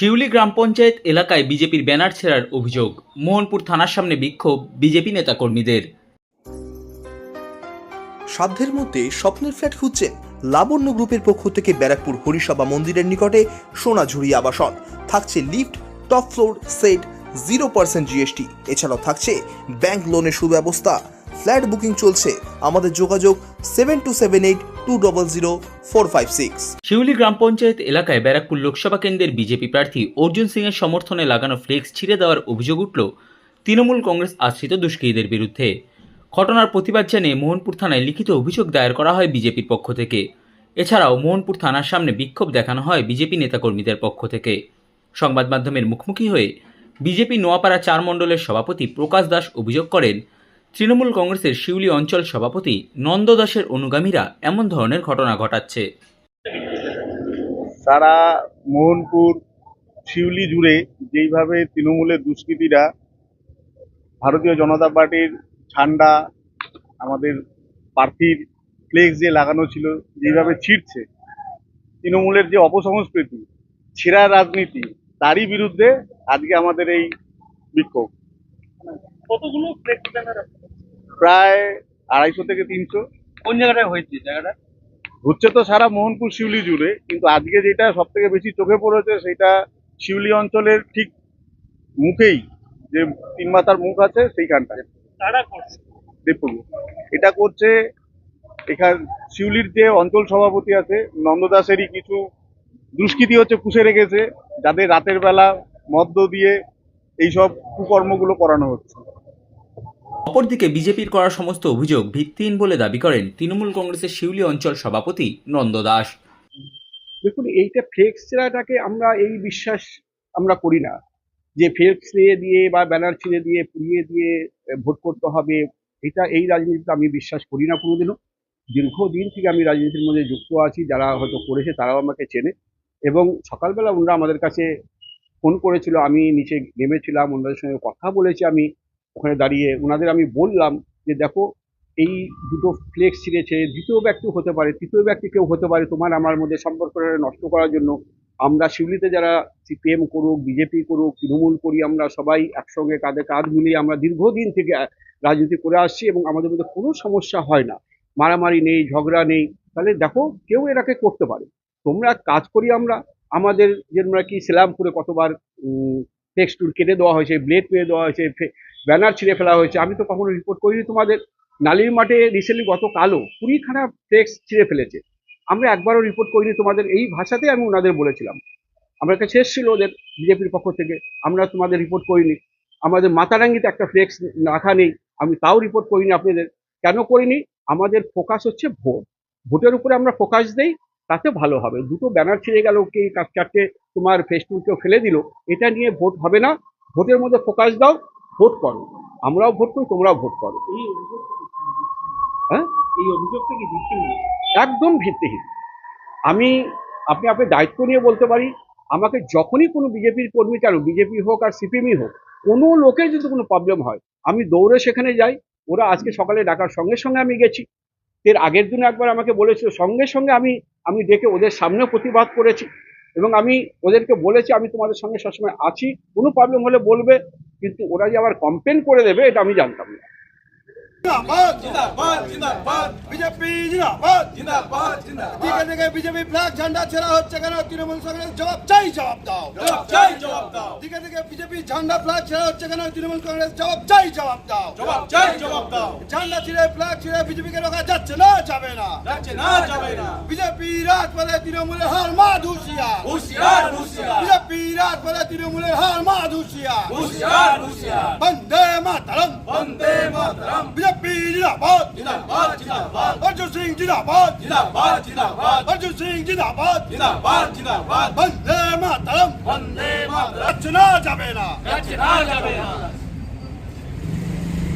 শিউলি গ্রাম পঞ্চায়েত এলাকায় বিজেপির ব্যানার ছেড়ার অভিযোগ। মোহনপুর থানার সামনে বিক্ষোভ বিজেপি নেতাকর্মীদের। সাধ্যের মধ্যে স্বপ্নের ফ্ল্যাট খুঁজছেন লাবণ্য গ্রুপের পক্ষ থেকে ব্যারাকপুর হরিসভা মন্দিরের নিকটে সোনাঝুরি আবাসন। থাকছে lift, top floor, set, zero percent GST. এছাড়াও থাকছে ব্যাংক লোনের সুব্যবস্থা। ফ্ল্যাট বুকিং চলছে। আমাদের যোগাযোগ seven two seven eight Shiuli গ্রাম পঞ্চায়েত এলাকায় ব্যারাকপুর লোকসভা কেন্দ্রের বিজেপি প্রার্থী অর্জুন সিংয়ের সমর্থনে লাগানো ফ্লেক্স ছিঁড়ে দেওয়ার অভিযোগ উঠল তৃণমূল কংগ্রেস আশ্রিত দুষ্কৃতীদের বিরুদ্ধে। ঘটনার প্রতিবাদ জানিয়ে মোহনপুর থানায় লিখিত অভিযোগ দায়ের করা হয় বিজেপির পক্ষ থেকে। এছাড়াও মোহনপুর থানার সামনে বিক্ষোভ দেখানো হয় বিজেপি নেতাকর্মীদের পক্ষ থেকে। সংবাদ মাধ্যমের মুখোমুখি হয়ে বিজেপি নোয়াপাড়া চার মণ্ডলের সভাপতি প্রকাশ দাস অভিযোগ করেন তৃণমূল কংগ্রেসের শিউলি অঞ্চল সভাপতি নন্দ দাসের অনুগামীরা এমন ধরনের ঘটনা ঘটাচ্ছে। সারা মোহনপুর শিউলি জুড়ে যেইভাবে তৃণমূলের দুষ্কৃতীরা ভারতীয় জনতা পার্টির ঝান্ডা আমাদের প্রার্থীর ফ্লেক্স যে লাগানো ছিল যেইভাবে ছিটছে তৃণমূলের যে অপসংস্কৃতি ছেঁড়া রাজনীতি তারই বিরুদ্ধে আজকে আমাদের এই বিক্ষোভ। কতগুলো ফ্লেক্স ব্যানার প্রায় আড়াইশো থেকে তিনশো। কোন জায়গাটায় হয়েছে জায়গাটা? হচ্ছে তো সারা মোহনপুর শিউলি জুড়ে কিন্তু আজকে যেটা সব থেকে বেশি চোখে পড়েছে সেটা শিউলি অঞ্চলের ঠিক মুখেই যে তিন মাথার মুখ আছে সেইখানটায়। তারা করছে। দেবপুর এটা করছে এখান শিউলির যে অঞ্চল সভাপতি আছে নন্দদাসেরই কিছু দুষ্কৃতি হচ্ছে পুষে রেখেছে যাদের রাতের বেলা মদ্য দিয়ে এইসব কুকর্মগুলো করানো হচ্ছে। অপরদিকে বিজেপির করা সমস্ত অভিযোগ ভিত্তিহীন বলে দাবি করেন তৃণমূল কংগ্রেসের শিউলি অঞ্চল সভাপতি নন্দ দাস। দেখুন, এইটা ফ্লেক্স ছেড়াটাকে আমরা এই বিশ্বাস আমরা করি না যে ফ্লেক্স ছিঁড়ে দিয়ে বা ব্যানার ছিঁড়ে দিয়ে, পুড়িয়ে দিয়ে ভোট করতে হবে। এটা এই রাজনীতিতে আমি বিশ্বাস করি না কোনোদিনও। দীর্ঘদিন থেকে আমি রাজনীতির মধ্যে যুক্ত আছি, যারা হয়তো করেছে তারাও আমাকে চেনে। এবং সকালবেলা ওনারা আমাদের কাছে ফোন করেছিল, আমি নিচে নেমেছিলাম, ওনাদের সঙ্গে কথা বলেছি আমি। ওখানে দাঁড়িয়ে ওনাদের আমি বললাম যে, দেখো, এই দুটো ফ্লেক্স ছিঁড়েছে, দ্বিতীয় ব্যক্তি হতে পারে, তৃতীয় ব্যক্তি কেউ হতে পারে তোমার আমার মধ্যে সম্পর্কটা নষ্ট করার জন্য। আমরা শিউলিতে যারা সিপিএম করুক, বিজেপি করুক, তৃণমূল করি, আমরা সবাই একসঙ্গে কাঁধে কাঁধ মিলিয়ে আমরা দীর্ঘদিন থেকে রাজনীতি করে আসছি এবং আমাদের মধ্যে কোনো সমস্যা হয় না। মারামারি নেই, ঝগড়া নেই। তাহলে দেখো, কেউ এটাকে করতে পারে। তোমরা কাজ করি আমরা। আমাদের যে আমরা কি সেলামপুরে কতবার টেক্সটুর কেটে দেওয়া হয়েছে ব্লেড মেরে দেওয়া হয়েছে ব্যানার ছিঁড়ে ফেলা হয়েছে। আমি তো কখনো রিপোর্ট করিনি। তোমাদের নালির মাঠে রিসেন্টলি গত কালো কুড়িখানা টেক্স ছিঁড়ে ফেলেছে। আমরা একবারও রিপোর্ট করিনি তোমাদের। এই ভাষাতে আমি ওনাদের বলেছিলাম। আমার কাছে এসেছিল ওদের বিজেপির পক্ষ থেকে। আমরা তোমাদের রিপোর্ট করিনি। আমাদের মাতারাঙ্গিতে একটা ফ্লেক্স রাখা নেই। আমি তাও রিপোর্ট করিনি আপনাদের। কেন করিনি? আমাদের ফোকাস হচ্ছে ভোট। ভোটের উপরে আমরা ফোকাস দেই, তাতে ভালো হবে। দুটো ব্যানার ছিঁড়ে গেল, কে চারটে তোমার ফেসবুক কেউ ফেলে দিল। এটা নিয়ে ভোট হবে না। ভোটের মধ্যে ফোকাস দাও। ভোট করো। আমরাও ভোট করি তোমরাও ভোট করো। এই হ্যাঁ? এই অভিযোগটা কি ভিত্তিহীন একদম ভিত্তিহীন। আমি আপনি আপনার দায়িত্ব নিয়ে বলতে পারি আমাকে যখনই কোনো বিজেপির কর্মী কেন বিজেপি হোক আর সিপিএমই হোক কোনো লোকের যদি কোনো প্রবলেম হয় আমি দৌড়ে সেখানে যাই ওরা আজকে সকালে ডাকার সঙ্গে সঙ্গে আমি গেছি। এর আগের দিন একবার আমাকে বলেছিল সঙ্গে সঙ্গে আমি আমি ডেকে ওদের সামনে প্রতিবাদ করেছি। এবং আমি ওদেরকে বলেছি আমি তোমাদের সঙ্গে সবসময় আছি কোনো প্রবলেম হলে বলবে কিন্তু ওরা যে আবার কমপ্লেন করে দেবে এটা আমি জানতাম না। বিজেপি ফ্ল্যাগ ঝান্ডা ছেড়া হচ্ছে কেন? তৃণমূল কংগ্রেস জবাব চাই জবাব দাও। চাই জবাব দাও। দিকে দিকে বিজেপি ঝান্ডা ফ্ল্যাগ ছেড়া হচ্ছে কেন? তৃণমূল কংগ্রেস জবাব চাই জবাব দাও। জবাব চাই জবাব দাও। ঝান্ডা ছিঁড়ে ফ্ল্যাগ ছিঁড়ে বিজেপিকে রোকা যাচ্ছে না যাবে না। যাচ্ছে না যাবে না। বিজেপি রাত বলে তৃণমূলের হার মা ধুসিয়া। হুশিয়ার হুশিয়ার। বিজেপি রাত বলে তৃণমূলের হার মা ধুসিয়া। হুশিয়ার হুশিয়ার। বন্দে মাতরম। বন্দে মাতরম। বিজেপি জিন্দাবাদ জিন্দাবাদ জিন্দাবাদ অর্জুন সিং জিন্দাবাদ জিন্দাবাদ জিন্দাবাদ অর্জুন সিং জিন্দাবাদ জিন্দাবাদ জিন্দাবাদ বন্দে মাতরম বন্দে মাতরম যাচ্ছে না যাবে না যাচ্ছে না যাবে না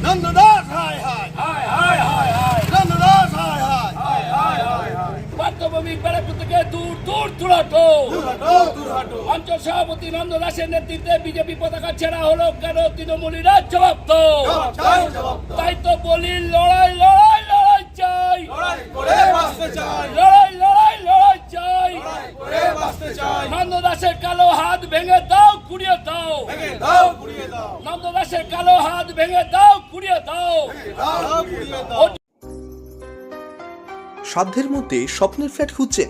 নন্দদাস হায় হায় হায় অঞ্চল সভাপতি নন্দ দাসের নেতৃত্বে বিজেপি পতাকা ছেড়া হলো কেন তৃণমূলীরা জবাব তো। তাই তো বলি লড়াই লড়াই লড়াই চাই। লড়াই করে বাঁচতে চাই। লড়াই লড়াই লড়াই চাই। লড়াই করে নন্দ দাসের কালো হাত ভেঙে ভেঙে দাও পুড়িয়ে দাও। নন্দ দাসের কালো হাত ভেঙে দাও কুড়িয়ে দাও। দাও দাও। সাধ্যের মধ্যে স্বপ্নের ফ্ল্যাট খুঁজছেন